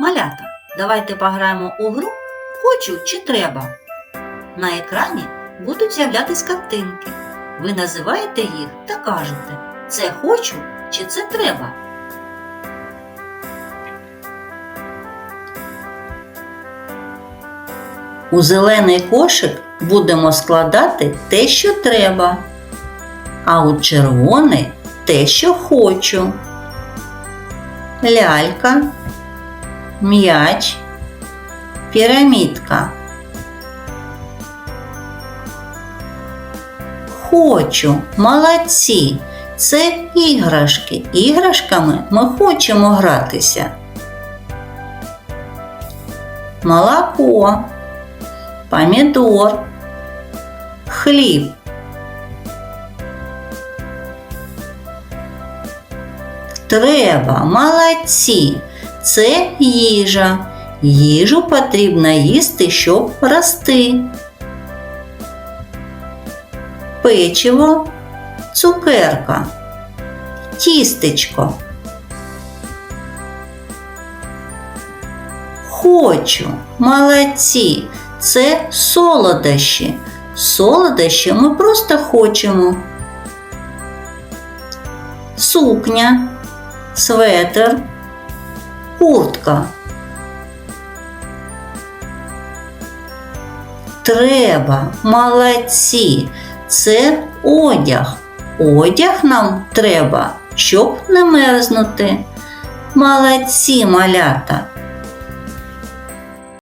Малята, давайте пограємо у гру Хочу чи треба. На екрані будуть з'являтись картинки. Ви називаєте їх та кажете, це хочу чи це треба. У зелений кошик будемо складати те, що треба, а у червоний те, що хочу. Лялька, м'яч, пірамідка. Хочу, молодці. Це іграшки. Іграшками ми хочемо гратися. Молоко, помідор, хліб. Треба, молодці. Це їжа. Їжу потрібно їсти, щоб рости. Печиво, цукерка, тістечко. Хочу, молодці. Це солодощі. Солодощі ми просто хочемо. Сукня, светр, куртка. Треба, молодці. Це одяг. Одяг нам треба, щоб не мерзнути. Молодці малята.